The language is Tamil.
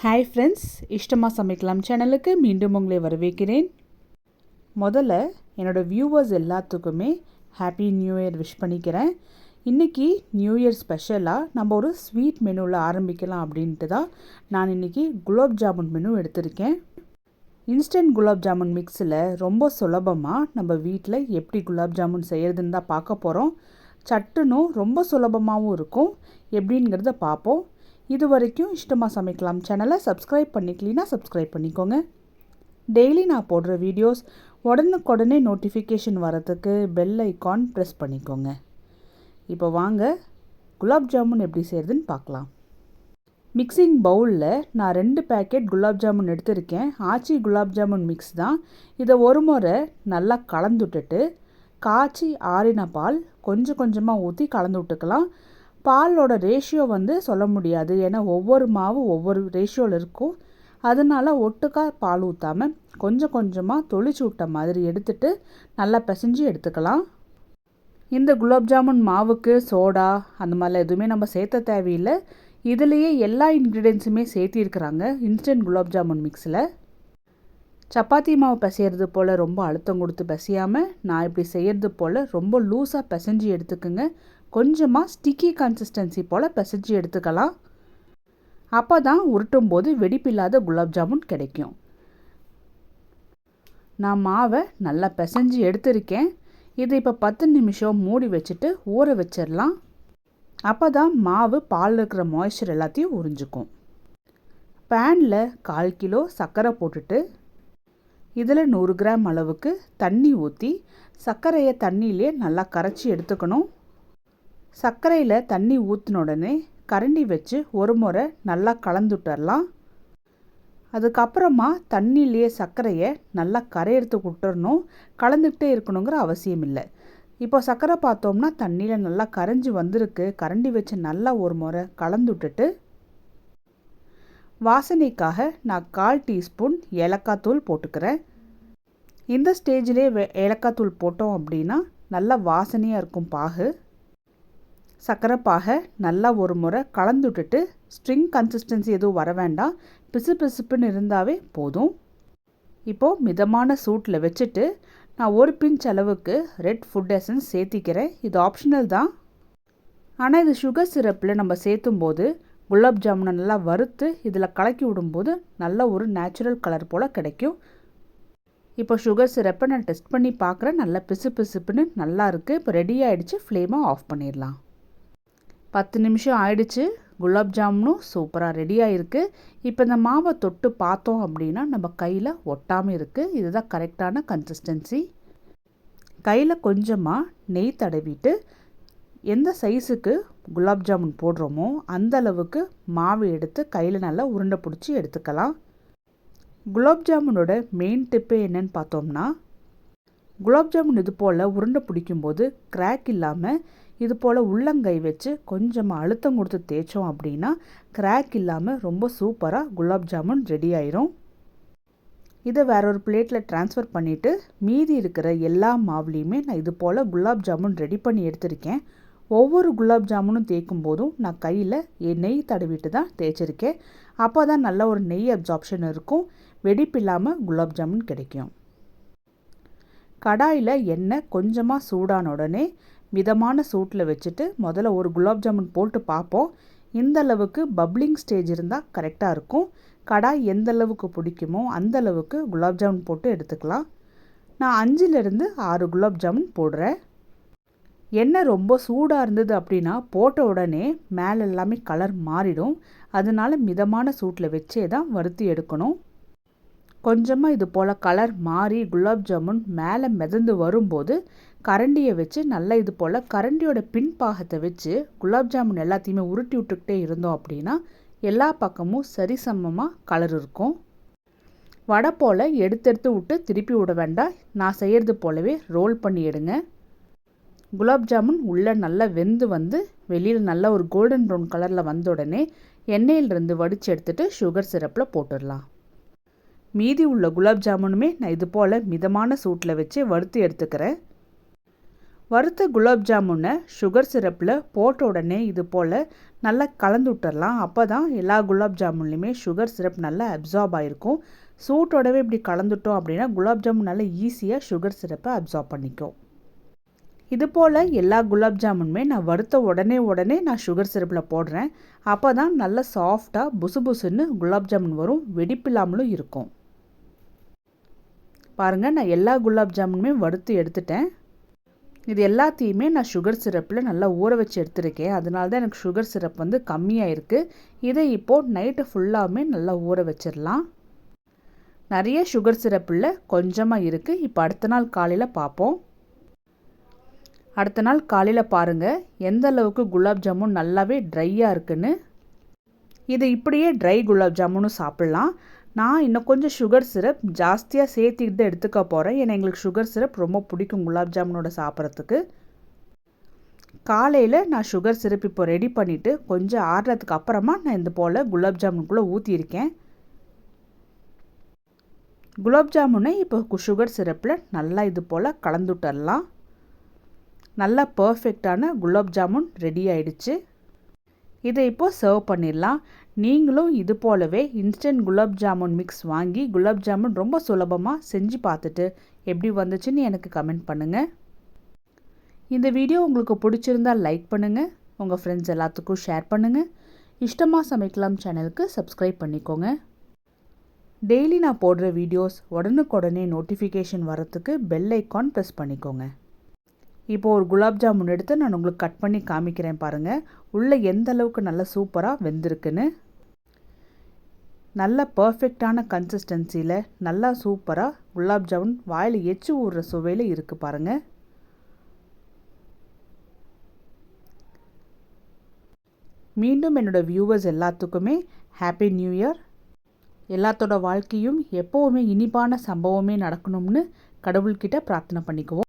ஹாய் ஃப்ரெண்ட்ஸ் இஷ்டமாக சமைக்கலாம் சேனலுக்கு மீண்டும் உங்களை வரவேற்கிறேன். முதல்ல என்னோடய வியூவர்ஸ் எல்லாத்துக்குமே ஹாப்பி நியூ இயர் விஷ் பண்ணிக்கிறேன். இன்றைக்கி நியூ இயர் ஸ்பெஷலாக நம்ம ஒரு ஸ்வீட் மெனுவில் ஆரம்பிக்கலாம் அப்படின்ட்டு தான் நான் இன்றைக்கி குலாப் ஜாமுன் மெனு எடுத்திருக்கேன். இன்ஸ்டன்ட் குலாப் ஜாமுன் மிக்ஸில் ரொம்ப சுலபமாக நம்ம வீட்டில் எப்படி குலாப் ஜாமுன் செய்கிறதுன்னு தான் பார்க்க போகிறோம் சட்டுனும் ரொம்ப சுலபமாகவும் இருக்கும். எப்படிங்கிறத பார்ப்போம். இது வரைக்கும் இஷ்டமாக சமைக்கலாம் சேனலை சப்ஸ்கிரைப் பண்ணிக்கலினா சப்ஸ்கிரைப் பண்ணிக்கோங்க. டெய்லி நான் போடுற வீடியோஸ் உடனுக்குடனே நோட்டிஃபிகேஷன் வரதுக்கு பெல் ஐக்கான் ப்ரெஸ் பண்ணிக்கோங்க. இப்போ வாங்க குலாப் ஜாமுன் எப்படி செய்கிறதுன்னு பார்க்கலாம். மிக்சிங் பவுலில் நான் ரெண்டு பேக்கெட் குலாப் ஜாமுன் எடுத்திருக்கேன். ஆச்சி குலாப் ஜாமுன் மிக்ஸ் தான். இதை ஒரு முறை நல்லா கலந்துட்டுட்டு காய்ச்சி ஆறின பால் கொஞ்சம் கொஞ்சமாக ஊற்றி கலந்து விட்டுக்கலாம். பாலோட ரேஷியோ வந்து சொல்ல முடியாது. ஏன்னா ஒவ்வொரு மாவு ஒவ்வொரு ரேஷியோவில் இருக்கும். அதனால் ஒட்டுக்கா பால் ஊற்றாமல் கொஞ்சம் கொஞ்சமாக தொளிச்சு விட்ட மாதிரி எடுத்துட்டு நல்லா பிசைஞ்சு எடுத்துக்கலாம். இந்த குலாப் ஜாமுன் மாவுக்கு சோடா அந்த மாதிரிலாம் எதுவுமே நம்ம சேர்த்த தேவையில்லை. இதுலேயே எல்லா இன்க்ரீடியன்ஸுமே சேர்த்திருக்கிறாங்க இன்ஸ்டன்ட் குலாப் ஜாமுன் மிக்ஸில் சப்பாத்தி மாவு பிசையிறது போல் ரொம்ப அழுத்தம் கொடுத்து பிசையாமல் நான் இப்படி செய்கிறது போல் ரொம்ப லூஸாக பிசைஞ்சு எடுத்துக்குங்க. கொஞ்சமாக ஸ்டிக்கி கன்சிஸ்டன்சி போல் பிசைஞ்சு எடுத்துக்கலாம். அப்போ தான் உருட்டும் போது வெடிப்பில்லாத குலாப் ஜாமுன் கிடைக்கும். நான் மாவை நல்லா பிசைஞ்சு எடுத்திருக்கேன். இது இப்போ பத்து நிமிஷம் மூடி வச்சுட்டு ஊற வச்சிடலாம். அப்போ தான் மாவு பால் இருக்கிற மாய்ஸ்சர் எல்லாத்தையும் உறிஞ்சிக்கும். பேனில் கால் கிலோ சர்க்கரை போட்டுட்டு இதில் நூறு கிராம் அளவுக்கு தண்ணி ஊற்றி சர்க்கரையை தண்ணியிலே நல்லா கரைச்சி எடுத்துக்கணும். சர்க்கரையில் தண்ணி ஊற்றின உடனே கரண்டி வச்சு ஒரு முறை நல்லா கலந்துட்டரலாம். அதுக்கப்புறமா தண்ணியிலேயே சர்க்கரையை நல்லா கரையெடுத்து விட்டுறணும் கலந்துக்கிட்டே இருக்கணுங்கிற அவசியம் இல்லை. இப்போ சர்க்கரை பார்த்தோம்னா தண்ணியில் நல்லா கரைஞ்சி வந்திருக்கு. கரண்டி வச்சு நல்லா ஒரு முறை கலந்து விட்டுட்டு வாசனைக்காக நான் கால் டீஸ்பூன் ஏலக்காய் தூள் போட்டுக்கிறேன். இந்த ஸ்டேஜ்லேயே ஏலக்காய் தூள் போட்டோம் அப்படின்னா நல்லா வாசனையாக இருக்கும் பாகு. சர்க்கரை பாகை நல்லா ஒரு முறை கலந்து விட்டுட்டு ஸ்ட்ரிங் கன்சிஸ்டன்சி எதுவும் வர வேண்டாம். பிசு பிசுப்புன்னு இருந்தாவே போதும். இப்போது மிதமான சூட்டில் வச்சுட்டு நான் ஒரு பிஞ்ச் அளவுக்கு ரெட் ஃபுட் எசன்ஸ் சேர்த்திக்கிறேன். இது ஆப்ஷனல் தான். ஆனால் இது சுகர் சிரப்பில் நம்ம சேர்த்தும் போது குலாப் ஜாமுனை நல்லா வறுத்து இதில் கலக்கி விடும்போது நல்ல ஒரு நேச்சுரல் கலர் போல் கிடைக்கும். இப்போ சுகர் சிரப்பை நான் டெஸ்ட் பண்ணி பார்க்குறேன். நல்லா பிசு பிசுப்புன்னு நல்லா இருக்குது இப்போ ரெடி ஆகிடுச்சு ஃப்ளேமை ஆஃப் பண்ணிடலாம். பத்து நிமிஷம் ஆயிடுச்சு. குலாப் ஜாமுனும் சூப்பராக ரெடியாக இருக்குது இப்போ இந்த மாவை தொட்டு பார்த்தோம் அப்படின்னா நம்ம கையில் ஒட்டாமல் இருக்குது இதுதான் கரெக்டான கன்சிஸ்டன்சி கையில் கொஞ்சமாக நெய் தடவிட்டு எந்த சைஸுக்கு குலாப் ஜாமுன் போடுறோமோ அந்த அளவுக்கு மாவு எடுத்து கையில் நல்லா உருண்டை பிடிச்சி எடுத்துக்கலாம். குலாப் ஜாமுனோட மெயின் டிப்பு என்னன்னு பார்த்தோம்னா குலாப் ஜாமுன் இது போல் உருண்டை பிடிக்கும்போது கிராக் இல்லாமல் இது போல் உள்ளங்கை வச்சு கொஞ்சமாக அழுத்தம் கொடுத்து தேய்ச்சோம் அப்படின்னா கிராக் இல்லாமல் ரொம்ப சூப்பராக குலாப் ஜாமுன் ரெடி ஆயிரும். இதை வேற ஒரு பிளேட்டில் ட்ரான்ஸ்ஃபர் பண்ணிவிட்டு மீதி இருக்கிற எல்லா மாவுலேயுமே நான் இது போல் குலாப் ஜாமுன் ரெடி பண்ணி எடுத்திருக்கேன். ஒவ்வொரு குலாப் ஜாமுனும் தேய்க்கும் போதும் நான் கையில் நெய் தடவிட்டு தான் தேய்ச்சிருக்கேன். அப்போ தான் நல்ல ஒரு நெய் அப்சார்ப்ஷன் இருக்கும். வெடிப்பு இல்லாமல் குலாப் ஜாமுன் கிடைக்கும். கடாயில் எண்ணெய் கொஞ்சமாக சூடான உடனே மிதமான சூட்டில் வச்சுட்டு முதல்ல ஒரு குலாப் ஜாமுன் போட்டு பார்ப்போம். இந்த அளவுக்கு பப்ளிங் ஸ்டேஜ் இருந்தால் கரெக்டாக இருக்கும். கடாய் எந்த அளவுக்கு பிடிக்குமோ அந்த அளவுக்கு குலாப் ஜாமுன் போட்டு எடுத்துக்கலாம். நான் அஞ்சுலேருந்து ஆறு குலாப் ஜாமுன் போடுறேன். எண்ணெய் ரொம்ப சூடாக இருந்தது அப்படின்னா போட்ட உடனே மேலே எல்லாமே கலர் மாறிடும். அதனால மிதமான சூட்டில் வச்சே தான் வறுத்து எடுக்கணும். கொஞ்சமாக இது போல் கலர் மாறி குலாப் ஜாமுன் மேலே மிதந்து வரும்போது கரண்டியை வச்சு நல்லா இது போல் கரண்டியோட பின்பாகத்தை வச்சு குலாப் ஜாமுன் எல்லாத்தையுமே உருட்டி விட்டுக்கிட்டே இருந்தோம் அப்படின்னா எல்லா பக்கமும் சரிசமமாக கலர் இருக்கும். வடை போல் எடுத்து எடுத்து விட்டு திருப்பி விட வேண்டாம். நான் செய்கிறது போலவே ரோல் பண்ணி எடுங்க. குலாப் ஜாமுன் உள்ளே நல்லா வெந்து வந்து வெளியில் நல்ல ஒரு கோல்டன் ப்ரௌன் கலரில் வந்த உடனே எண்ணெயிலிருந்து வடித்து எடுத்துகிட்டு சுகர் சிரப்பில் போட்டுடலாம். மீதி உள்ள குலாப் ஜாமுனுமே நான் இது போல் மிதமான சூட்டில் வச்சு வறுத்து எடுத்துக்கிறேன். வறுத்த குலாப் ஜாமுனை சுகர் சிரப்பில் போட்ட உடனே இது போல் நல்லா கலந்து விட்டுறலாம். அப்போ தான் எல்லா குலாப் ஜாமுன்லேயுமே சுகர் சிரப் நல்லா அப்சார்ப் ஆகிருக்கும் சூட்டோடவே இப்படி கலந்துட்டோம் அப்படின்னா குலாப் ஜாமுன் நல்லா ஈஸியாக சுகர் சிரப்பை அப்சார்ப் பண்ணிக்கும். இது போல் எல்லா குலாப் ஜாமுனுமே நான் வறுத்த உடனே உடனே நான் சுகர் சிரப்பில் போடுறேன். அப்போ தான் நல்லா சாஃப்டாக புசு புசுன்னு குலாப் ஜாமுன் வரும். வெடிப்பில்லாமலும் இருக்கும். பாருங்கள் நான் எல்லா குலாப் ஜாமுனுமே வறுத்து எடுத்துட்டேன். இது எல்லாத்தையுமே நான் சுகர் சிரப்பில் நல்லா ஊற வச்சு எடுத்துருக்கேன். அதனால தான் எனக்கு சுகர் சிரப் வந்து கம்மியாக இருக்குது இதை இப்போது நைட்டு ஃபுல்லாகவுமே நல்லா ஊற வச்சிடலாம். நிறைய சுகர் சிரப்பில் கொஞ்சமாக இருக்குது இப்போ அடுத்த நாள் காலையில் பார்ப்போம். அடுத்த நாள் காலையில் பாருங்கள் எந்த அளவுக்கு குலாப் ஜாமுன் நல்லாவே ட்ரையாக இருக்குன்னு. இது இப்படியே ட்ரை குலாப் ஜாமுனும் சாப்பிட்லாம். நான் இன்னும் கொஞ்சம் சுகர் சிரப் ஜாஸ்தியாக சேர்த்திக்கிட்டு தான் எடுத்துக்க போகிறேன் ஏன்னா எங்களுக்கு சுகர் சிரப் ரொம்ப பிடிக்கும் குலாப் ஜாமுனோட சாப்பிட்றதுக்கு. காலையில் நான் சுகர் சிரப் இப்போ ரெடி பண்ணிவிட்டு கொஞ்சம் ஆடுறதுக்கு அப்புறமா நான் இந்த போல் குலாப் ஜாமுனுக்குள்ளே ஊற்றியிருக்கேன் குலாப் ஜாமுனை இப்போ சுகர் சிரப்பில் நல்லா இது போல் கலந்துட்டரலாம். நல்லா பர்ஃபெக்டான குலாப் ஜாமுன் ரெடி ஆயிடுச்சு. இதை இப்போது சர்வ் பண்ணிடலாம். நீங்களும் இது போலவே இன்ஸ்டன்ட் குலாப் ஜாமுன் மிக்ஸ் வாங்கி குலாப் ஜாமுன் ரொம்ப சுலபமாக செஞ்சு பார்த்துட்டு எப்படி வந்துச்சுன்னு எனக்கு கமெண்ட் பண்ணுங்கள் இந்த வீடியோ உங்களுக்கு பிடிச்சிருந்தால் லைக் பண்ணுங்கள் உங்கள் ஃப்ரெண்ட்ஸ் எல்லாத்துக்கும் ஷேர் பண்ணுங்கள் இஷ்டமாக சமைக்கலாம் சேனலுக்கு சப்ஸ்கிரைப் பண்ணிக்கோங்க. டெய்லி நான் போடுற வீடியோஸ் உடனுக்குடனே நோட்டிஃபிகேஷன் வரத்துக்கு பெல் ஐக்கான் ப்ரெஸ் பண்ணிக்கோங்க. இப்போ ஒரு குலாப் ஜாமுன் எடுத்து நான் உங்களுக்கு கட் பண்ணி காமிக்கிறேன் பாருங்கள் உள்ளே எந்த அளவுக்கு நல்லா சூப்பராக வெந்திருக்குன்னு. நல்ல பர்ஃபெக்டான கன்சிஸ்டன்சியில் நல்லா சூப்பராக குலாப் ஜாமுன் வாயில் எச்சு ஊடுற சுவையில் இருக்குது பாருங்கள் மீண்டும் என்னோடய வியூவர்ஸ் எல்லாத்துக்குமே ஹாப்பி நியூ இயர் எல்லாத்தோட வாழ்க்கையும் எப்போவுமே இனிப்பான சம்பவமே நடக்கணும்னு கடவுள்கிட்ட பிரார்த்தனை பண்ணிக்குவோம்.